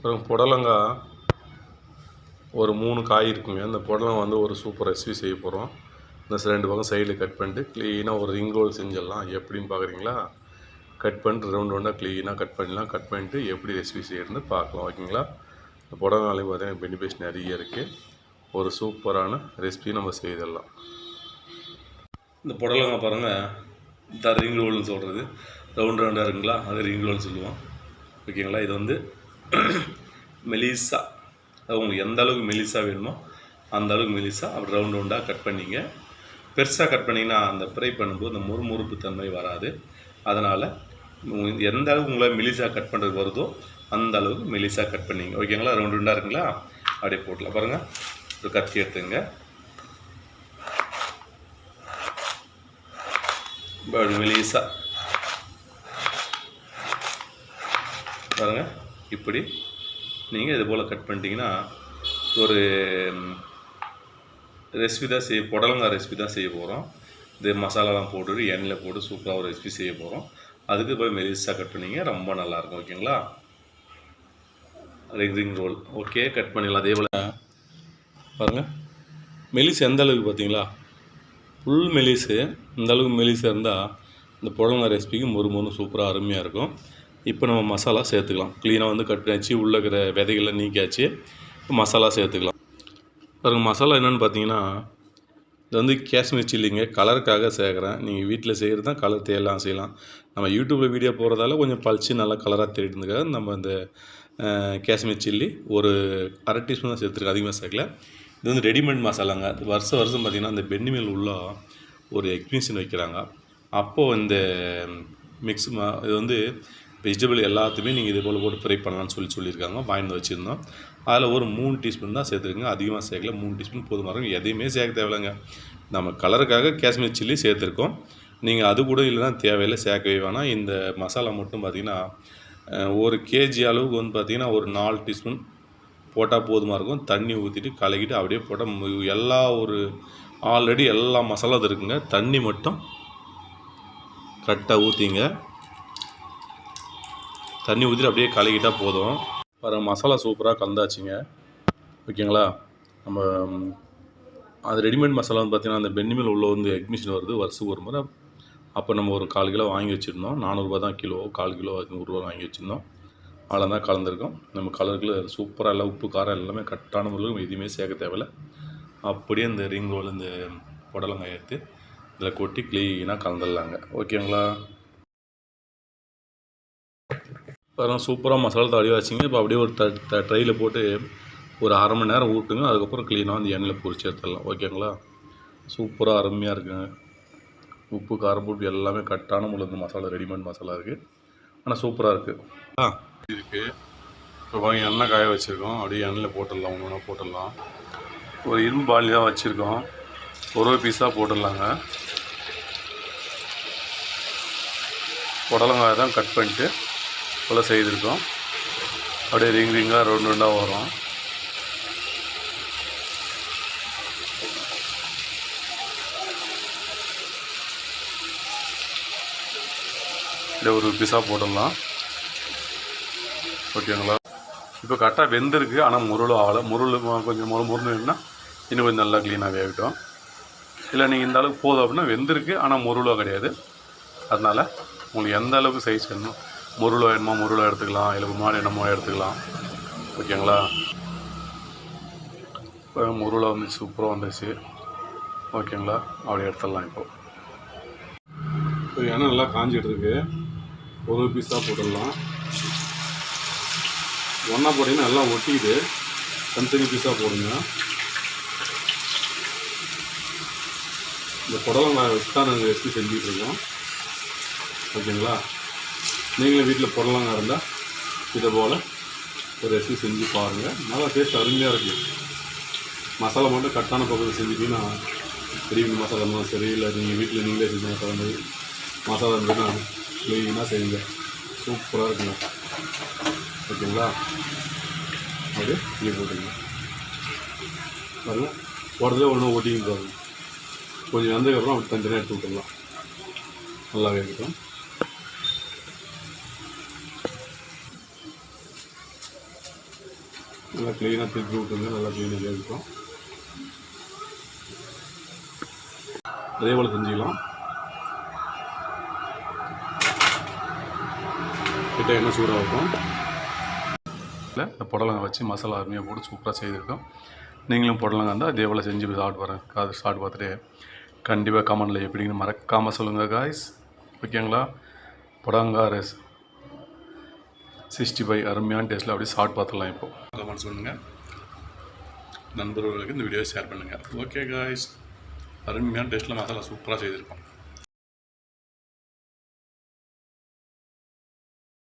அப்புறம் புடலங்காய் ஒரு மூணு காய் இருக்குங்க அந்த புடலங்கா வந்து ஒரு சூப்பர் ரெசிபி செய்ய போகிறோம் இந்த ரெண்டு பக்கம் சைடில் கட் பண்ணிட்டு க்ளீனாக ஒரு ரிங் ரோல் செஞ்சிடலாம். எப்படின்னு பார்க்குறீங்களா கட் பண்ணிட்டு ரவுண்ட் ரவுண்டாக க்ளீனாக கட் பண்ணிடலாம் கட் பண்ணிட்டு எப்படி ரெசிபி செய்யறதுன்னு பார்க்கலாம் ஓகேங்களா இந்த புடலங்காலையும் பார்த்தீங்கன்னா பெனிஃபிட்ஸ் நிறைய இருக்குது ஒரு சூப்பரான ரெசிபி நம்ம செய்திடலாம். இந்த புடலங்காய் பாருங்கள் இந்த ரிங் ரோல்னு சொல்கிறது ரவுண்ட் ரவுண்டாக இருக்குங்களா? அது ரிங் ரோல்னு சொல்லுவோம். ஓகேங்களா இது வந்து மெலிசா. அது உங்களுக்கு எந்த அளவுக்கு மெலிசா வேணுமோ அந்த அளவுக்கு மெலிசா அப்படி ரவுண்ட் ரவுண்டாக கட் பண்ணிங்க. பெருசாக கட் பண்ணிங்கன்னா அந்த ஃப்ரை பண்ணும்போது அந்த முறுமுறுப்பு தன்மை வராது. அதனால் எந்த அளவுக்கு உங்களால் மெலிசா கட் பண்ணுறது வருதோ அந்த அளவுக்கு மெலிசாக கட் பண்ணிங்க. ஓகேங்களா ரவுண்ட் ரவுண்டாக இருக்குங்களா? அப்படியே போட்டலாம். பாருங்கள் ஒரு கத்தி எடுத்துங்க. அப்படி மெலிசா. பாருங்கள் இப்படி நீங்கள் இது போல் கட் பண்ணிட்டீங்கன்னா ஒரு ரெசிபி தான் செய்ய புடலங்காய் ரெசிபி தான் செய்ய போகிறோம் இது மசாலாலாம் போட்டுட்டு எண்ணெயில் போட்டு சூப்பராக ஒரு ரெசிபி செய்ய போகிறோம் அதுக்கு போய் மெலிசாக கட் பண்ணிங்க ரொம்ப நல்லாயிருக்கும் ஓகேங்களா ரெக்ரிங் ரோல் ஓகே கட் பண்ணிடலாம். அதே போல் பாருங்கள் மெலிசு எந்த அளவுக்கு பார்த்தீங்களா ஃபுல் மெலிஸு இந்த அளவுக்கு மெலிசு இருந்தால் இந்த புடலங்காய் ரெசிபிக்கு மொறு மொறு சூப்பராக அருமையாக இருக்கும். இப்போ நம்ம மசாலா சேர்த்துக்கலாம். க்ளீனாக வந்து கட் பண்ணியாச்சு உள்ளே இருக்கிற விதைகளை நீக்கியாச்சு. இப்போ மசாலா சேர்த்துக்கலாம். பாருங்கள் மசாலா என்னென்னு பார்த்தீங்கன்னா இது வந்து காஷ்மீர் சில்லிங்க. கலருக்காக சேர்க்குறேன். நீங்கள் வீட்டில் செய்கிறது தான் கலர் தேடலாம் செய்யலாம். நம்ம யூடியூப்பில் வீடியோ போகிறதால கொஞ்சம் பளிச்சு நல்லா கலராக தெரியுதுக்காக நம்ம இந்த காஷ்மீர் சில்லி ஒரு அரை டீஸ்பூன் தான் சேர்த்துருக்கேன். அதிகமாக சேர்க்கல. இது வந்து ரெடிமேட் மசாலாங்க. வருஷம் வருஷம் பார்த்திங்கன்னா அந்த பென்னிமேல் உள்ள ஒரு எக்ஸிபிஷன் வைக்கிறாங்க. அப்போது இந்த மிக்ஸ் இது வந்து வெஜிடபிள் எல்லாத்தையுமே நீங்கள் இதே போல் போட்டு ஃப்ரை பண்ணலாம்னு சொல்லி சொல்லியிருக்காங்க. வாங்கிட்டு வச்சுருந்தோம். அதில் ஒரு மூணு டீஸ்பூன் தான் சேர்த்துருங்க அதிகமாக சேர்க்கல. மூணு டீஸ்பூன் போதுமாக இருக்கும். எதையுமே சேர்க்க தேவையில்லைங்க. நம்ம கலருக்காக காஷ்மீர் சில்லி சேர்த்துருக்கோம். நீங்கள் அது கூட இல்லைன்னா தேவையில்லை. சேர்க்கவே வேணாம். இந்த மசாலா மட்டும் பார்த்திங்கன்னா ஒரு கேஜி அளவுக்கு வந்து பார்த்திங்கன்னா ஒரு நாலு டீஸ்பூன் போட்டால் போதுமாக இருக்கும். தண்ணி ஊற்றிட்டு கலக்கிட்டு அப்படியே போட்டால் எல்லா ஒரு ஆல்ரெடி எல்லா மசாலாவும் இருக்குங்க. தண்ணி மட்டும் கரெக்டாக ஊற்றிங்க தண்ணி ஊற்றி அப்படியே கலக்கிட்டால் போதும். பாருங்கள் மசாலா சூப்பராக கலந்தாச்சுங்க. ஓகேங்களா? நம்ம அது ரெடிமேட் மசாலா வந்து பார்த்திங்கன்னா அந்த பென்னிமில் உள்ள வந்து எக்மிஷன் வருது வருஷத்துக்கு ஒரு முறை. அப்போ நம்ம ஒரு கால் கிலோ வாங்கி வச்சுருந்தோம். நானூறுரூபா தான் கிலோ கால் கிலோ நூறுரூவா வாங்கி வச்சுருந்தோம். அதில் தான் கலந்துருக்கோம். நம்ம கலருக்கு சூப்பராக எல்லாம் உப்பு காரம் எல்லாமே கரெக்டான முறையில் எதுவுமே சேர்க்க தேவையில்லை. அப்படியே இந்த ரிங் ரோல் இந்த புடலங்காய் எடுத்து இதில் கொட்டி க்ளீனாக கலந்துடலாங்க. ஓகேங்களா? அப்புறம் சூப்பராக மசாலா தடி வச்சிங்க. இப்போ அப்படியே ஒரு த த ட்ரையில் போட்டு ஒரு அரை மணி நேரம் ஊட்டுங்க. அதுக்கப்புறம் க்ளீனாக வந்து எண்ணெயில் பொரிச்சு எடுத்துடலாம். ஓகேங்களா சூப்பராக அருமையாக இருக்குங்க. உப்பு காரம் போட்டு எல்லாமே கட்டான முள்ள இந்த மசாலா ரெடிமேட் மசாலா இருக்குது ஆனால் சூப்பராக இருக்குது ஆ இருக்குது இப்போ பாருங்க எண்ணெய் காய வச்சுருக்கோம். அப்படியே எண்ணெயில் போட்டுடலாம். ஒன்று ஒன்றா போட்டுடலாம். ஒரு இரும்பு பாலி தான் வச்சுருக்கோம். ஒரு ஒரு பீஸாக போட்டுடலாங்க. புடலங்காய் தான் கட் பண்ணிட்டு போல் செய்திருக்கோம். அப்படியே ரிங் ரிங்காக ரவுண்ட் ரவுண்டாக வரும். அப்படியே ஒரு பிசா போட்டுடலாம். ஓகேங்களா இப்போ கரெக்டாக வெந்திருக்கு. ஆனால் முருளும் ஆகலை. முருள் கொஞ்சம் முரு முருணுன்னா இன்னும் கொஞ்சம் நல்லா க்ளீனாக வேகட்டும் இல்லை நீங்கள் இந்த அளவுக்கு போதும் அப்படின்னா வெந்திருக்கு. ஆனால் முருளோ கிடையாது. அதனால் உங்களுக்கு எந்த அளவுக்கு சைஸ் வேணும் முருளோ வேணுமோ முருளை எடுத்துக்கலாம் இல்லை மாடு என்னமோ எடுத்துக்கலாம். ஓகேங்களா? இப்போ முருளை வந்து சூப்பராக வந்துச்சு. ஓகேங்களா? அப்படி எடுத்துடலாம் இப்போ. இப்போ எண்ணெய் நல்லா காஞ்சிட்டு இருக்கு ஒரு பீஸாக போட்டுடலாம். ஒன்றா போட்டிங்கன்னா நல்லா ஒட்டிக்குது தனித்தனி பீஸாக போடுங்க. இந்த புடலங்காய் வச்சு தான் நாங்கள் ரெசிபி செஞ்சுட்டு இருக்கோம். ஓகேங்களா? நீங்களும் வீட்டில் புடலங்காய் இருந்தால் இதை போல் ஒரு ரெசிபி செஞ்சு பாருங்கள் நல்லா டேஸ்ட் அருமையாக இருக்குது மசாலா மட்டும் கரெக்டான பக்கத்தில் செஞ்சுட்டிங்கன்னா கிரீமி மசாலா இருந்தாலும் சரி இல்லை நீங்கள் வீட்டில் நீங்களே செஞ்ச மசாலா மாதிரி மசாலா இருந்ததுன்னா க்ளீனாக செய்யுங்க. சூப்பராக இருக்குங்க. ஓகேங்களா? அப்படியே இப்படி போட்டுங்க. பாருங்கள் உடனே ஒன்று ஓட்டிங்க பாருங்க கொஞ்சம் வந்ததுக்கப்புறம் அப்படி தனித்தனியாக எடுத்து விட்டுடலாம் நல்லாவே இருக்கட்டும். நல்லா க்ளீனாக திருப்பி விட்டுருங்க நல்லா க்ளீனாக இருக்கும். அதே போல் செஞ்சுக்கலாம். கிட்ட எண்ணெய் சூடாக இருக்கும் இல்லை இந்த புடலங்காய் வச்சு மசாலா அருமையாக போட்டு சூப்பராக செய்திருக்கோம். நீங்களும் புடலங்காய் இருந்தால் அதே போல் செஞ்சு சாப்பிட்டு வரேன் காது சாப்பிட்டு பார்த்துட்டு கண்டிப்பாக கமெண்டில் எப்படின்னு மறக்காமல் சொல்லுங்கள் காய்ஸ் ஓகேங்களா புடலங்காய் ரைஸ் சிக்ஸ்டி ஃபைவ் அருமையான டேஸ்ட்டில் அப்படியே சாப்பிட்டு பார்த்துடலாம் இப்போது கமெண்ட்ஸ் பண்ணுங்கள் நண்பர்களுக்கு இந்த வீடியோ ஷேர் பண்ணுங்கள் ஓகே காய்ஸ் அருமையான டேஸ்ட்டில் மசாலா சூப்பராக செய்திருக்கோம்.